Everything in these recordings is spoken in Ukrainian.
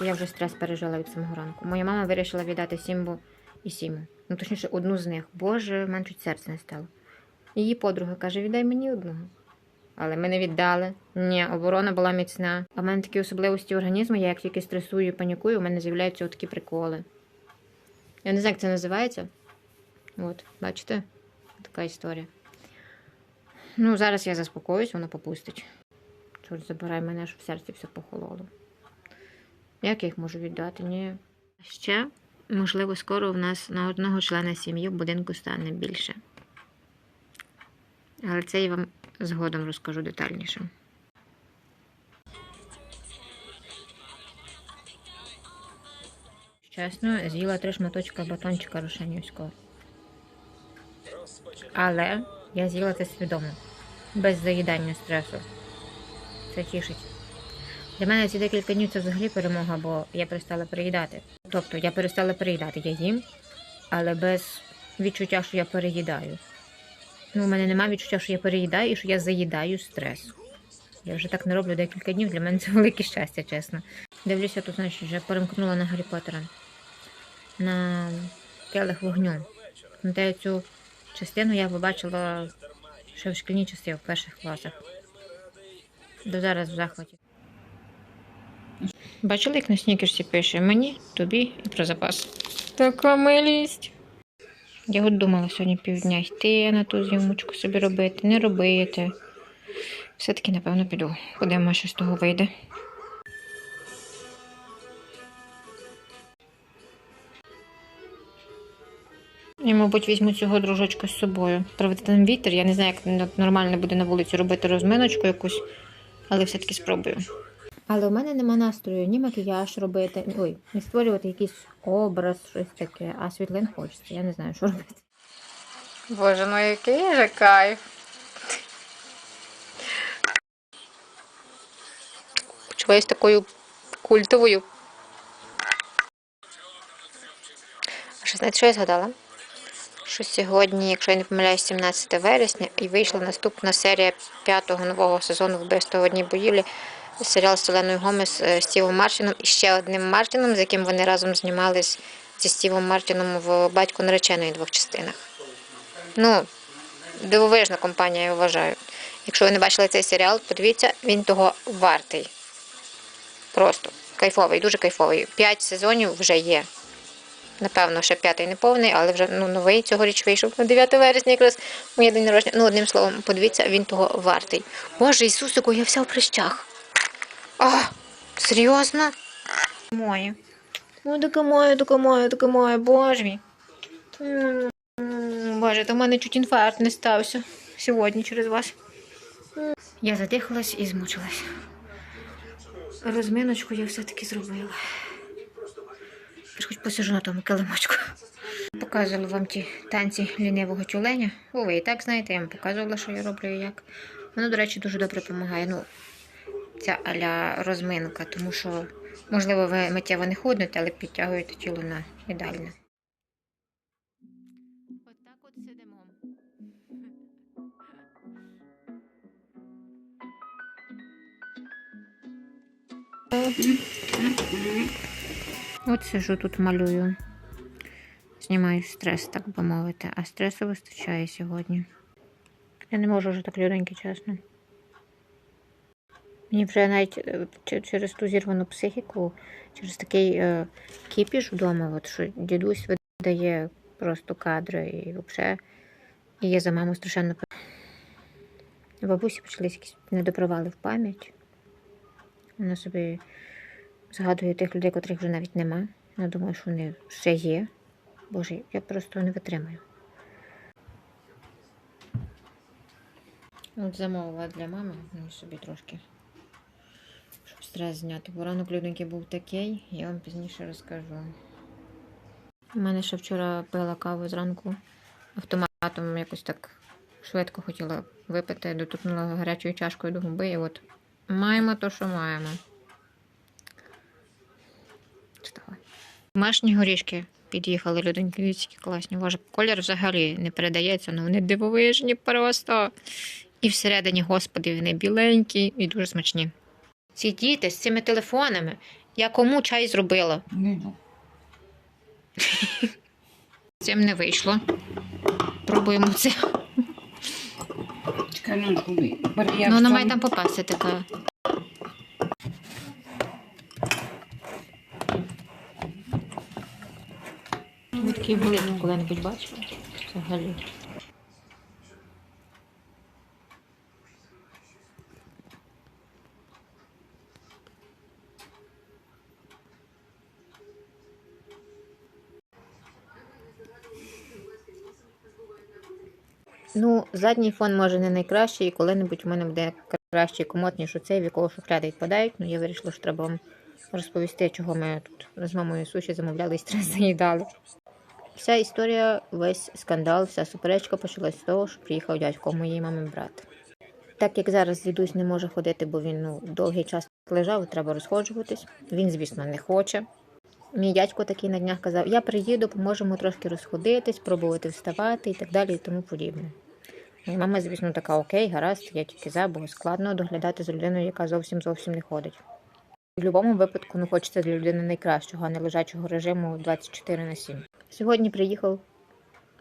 Я вже стрес пережила від самого ранку. Моя мама вирішила віддати Сімбу і Сіму. Ну, точніше, одну з них. Боже, чуть серце не стало. Її подруга каже: віддай мені одного. Але ми не віддали. Ні, оборона була міцна. А в мене такі особливості організму, я як тільки стресую і панікую, у мене з'являються такі приколи. Я не знаю, як це називається. От, бачите? Така історія. Ну, зараз я заспокоюсь, воно попустить. Чорт забирай мене, щоб в серці все похололо. Як я їх можу віддати? Ні. Ще, можливо, скоро в нас на одного члена сім'ї в будинку стане більше. Але це я вам згодом розкажу детальніше. Чесно, з'їла три шматочка батончика рушенівського. Але я з'їла це свідомо, без заїдання стресу. Це тішить. Для мене ці декілька днів це взагалі перемога, бо я перестала переїдати. Тобто я перестала переїдати, я їм, але без відчуття, що я переїдаю. Ну, у мене немає відчуття, що я переїдаю і що я заїдаю стрес. Я вже так не роблю декілька днів, для мене це велике щастя, чесно. Дивлюся, тут, значить, вже перемкнула на Гаррі Поттера. На келих вогню. Пам'ятаю, цю частину я побачила ще в шкільні часи, в перших класах. До зараз в захваті. Бачили, як на снікерсі пише мені, тобі і про запас. Така милість. Я от думала сьогодні півдня йти на ту зйомочку собі робити, не робити. Все-таки, напевно, піду. Подивимо, що з того вийде. Я, мабуть, візьму цього дружочка з собою. Правда, там вітер. Я не знаю, як нормально буде на вулиці робити розминочку якусь, але все-таки спробую. Але у мене нема настрою ні макіяж робити, ой, не створювати якийсь образ, щось таке, а світлин хочеться. Я не знаю, що робити. Боже, ну який же кайф. Почуваюсь такою культовою. А що знаєте, що я згадала? Що сьогодні, якщо я не помиляюсь, 17 вересня, і вийшла наступна серія п'ятого нового сезону вбивства в одній будівлі. Серіал з Селеною Гомес е, Стівом Мартіном і ще одним Мартіном, з яким вони разом знімались зі Стівом Мартіном в батьку нареченої двох частинах. Ну, дивовижна компанія, я вважаю. Якщо ви не бачили цей серіал, подивіться, він того вартий. Просто кайфовий, дуже кайфовий. П'ять сезонів вже є. Напевно, ще п'ятий не повний, але вже ну, новий цьогоріч вийшов на 9 вересня, якраз моє день народження. Ну, одним словом, подивіться, він того вартий. Боже Ісусику, я вся в прищах. А, серйозно? Моє. Ой, таке моє, таке моє, таке моє, боже мій. Боже, то в мене чуть інфаркт не стався сьогодні через вас. Я задихалась і змучилась. Розминочку я все-таки зробила. Хоч посижу на тому килимочку. Показувала вам ті танці лінивого тюленя. О, ви і так знаєте, я вам показувала, що я роблю і як. Воно, до речі, дуже добре допомагає. Ну, ця аля розминка, тому що, можливо, ви миттєво не ходите, але підтягуєте тіло на ідеальне. От сижу тут малюю. Знімаю стрес, так би мовити, а стресу вистачає сьогодні. Я не можу вже так люденьки, чесно. Мені вже навіть е, через ту зірвану психіку, через такий е, кіпіш вдома, от, що дідусь видає просто кадри і взагалі. Я за маму страшенно бабусі почались якісь недопривали в пам'ять. Вона собі згадує тих людей, котрих вже навіть нема. Вона думає, що вони ще є. Боже, я просто не витримаю. От замовила для мами, ну собі трошки, стрес зняти. Бо ранок людинки був такий, я вам пізніше розкажу. У мене ще вчора пила каву зранку автоматом, якось так швидко хотіла випити, дотупнула гарячою чашкою до губи, і от маємо то, що маємо. Вставай. Домашні горішки під'їхали людоньки, які класні. Боже, колір взагалі не передається, але вони дивовижні просто. І всередині, господи, вони біленькі і дуже смачні. Ці діти з цими телефонами Я кому чай зробила? Не ну. Цим не вийшло. Пробуємо це. Чекай, ну губи. Ну, вона має там попасти така. Ви такий були коли-небудь бачили? Взагалі. Ну, задній фон може не найкращий, і коли-небудь у мене буде кращий комод, ніж оцей, в якого шухляди відпадають. Ну, я вирішила, що треба вам розповісти, чого ми тут з мамою суші замовляли і стрес заїдали. Вся історія, весь скандал, вся суперечка почалась з того, що приїхав дядько моєї мами брат. Так як зараз дідусь не може ходити, бо він ну, довгий час лежав, треба розходжуватись. Він, звісно, не хоче. Мій дядько такий на днях казав: я приїду, поможемо трошки розходитись, пробувати вставати і так далі, і тому подібне. Моя мама, звісно, така окей, гаразд, я тільки за, бо складно доглядати за людиною, яка зовсім зовсім не ходить. В будь-якому випадку ну, хочеться для людини найкращого, а не лежачого режиму 24 на 7. Сьогодні приїхав,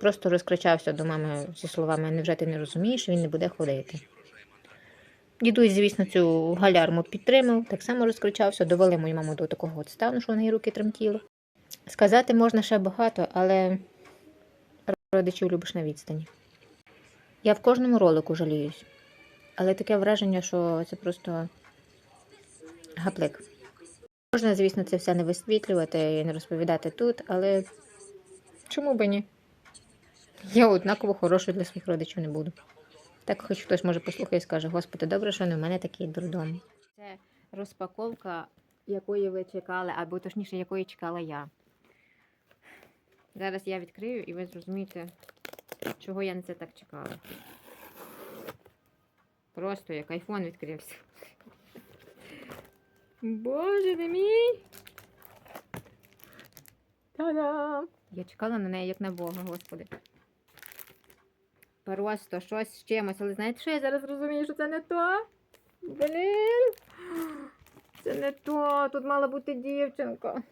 просто розкричався до мами зі словами Невже ти не розумієш, він не буде ходити. Дідусь, звісно, цю галярму підтримав, так само розкричався, довели мою маму до такого от стану, що в неї руки тремтіли. Сказати можна ще багато, але родичів любиш на відстані. Я в кожному ролику жаліюсь, але таке враження, що це просто гаплик. Можна, звісно, це все не висвітлювати і не розповідати тут, але чому би ні? Я однаково хорошою для своїх родичів не буду. Так хоч хтось може послухає і скаже, Господи, добре, що не в мене такий дурдом. Це розпаковка, якої ви чекали, або точніше, якої чекала я. Зараз я відкрию і ви зрозумієте, чого я на це так чекала. Просто як айфон відкрився. Боже ти мій! Та-дам! Я чекала на неї як на Бога, господи. Просто щось з чимось, але знаєте, що я зараз розумію, що це не то? Блін! Це не то. Тут мала бути дівчинка.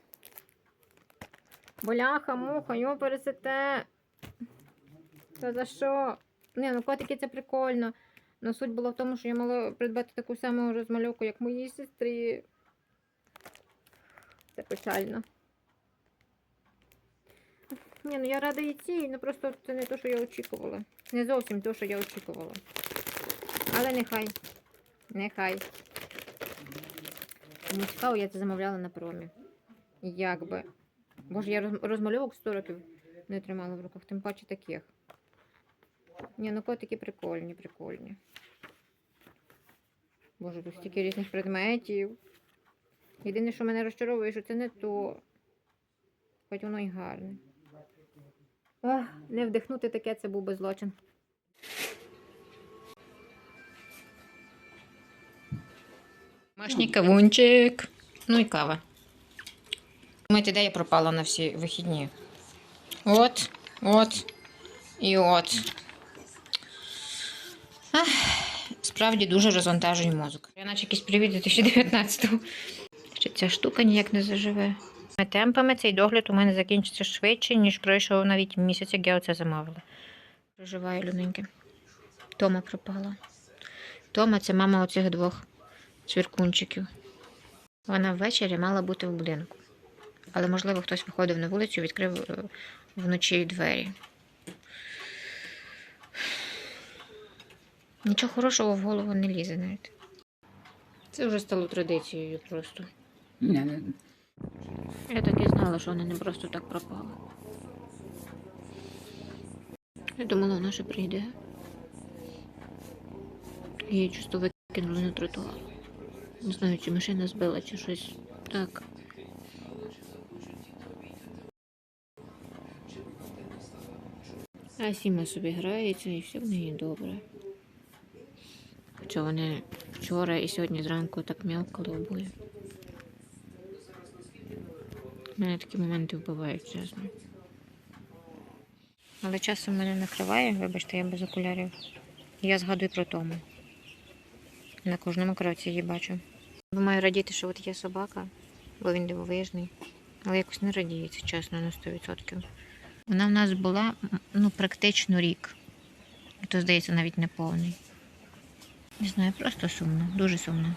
Боляха, муха, його пересете. Та за що? Не, ну котики це прикольно. Ну суть була в тому, що я мала придбати таку саму розмальовку, як моїй сестрі. Це печально. Ні, ну я рада і цій, ну просто це не те, що я очікувала. Не зовсім те, що я очікувала. Але нехай. Нехай. Мені цікаво, я це замовляла на промі. Як би. Боже, я розмальовок 100 років не тримала в руках, тим паче таких. Ні, ну котики прикольні, прикольні. Боже, тут стільки різних предметів. Єдине, що мене розчаровує, що це не то. Хоч воно і гарне. Ох, не вдихнути таке, це був би злочин. Домашній кавунчик. Ну і кава. Думаєте, де я пропала на всі вихідні? От, от і от. Ах, справді дуже розвантажує мозок. Я наче якийсь привід 2019-го. Ще ця штука ніяк не заживе. Темпами цей догляд у мене закінчиться швидше, ніж пройшов навіть місяць, як я оце замовила. Проживаю люненьке. Тома пропала. Тома це мама оцих двох цвіркунчиків. Вона ввечері мала бути в будинку. Але, можливо, хтось виходив на вулицю і відкрив е, вночі двері. Нічого хорошого в голову не лізе навіть. Це вже стало традицією просто. Не, не. Я так і знала, що вона не просто так пропала. Я думала, вона ще прийде. Її чисто викинули на тротуар. Не знаю, чи машина збила, чи щось так. А Сіма собі грається і все в неї добре. Хоча вони вчора і сьогодні зранку так м'явкали обоє. Мене такі моменти вбивають, чесно. Але часом мене накриває, вибачте, я без окулярів. Я згадую про тому. На кожному кроці її бачу. Маю радіти, що от є собака, бо він дивовижний. Але якось не радіється, чесно, на 100%. Вона в нас була ну, практично рік. То, здається, навіть не повний. Не знаю, просто сумно, дуже сумно.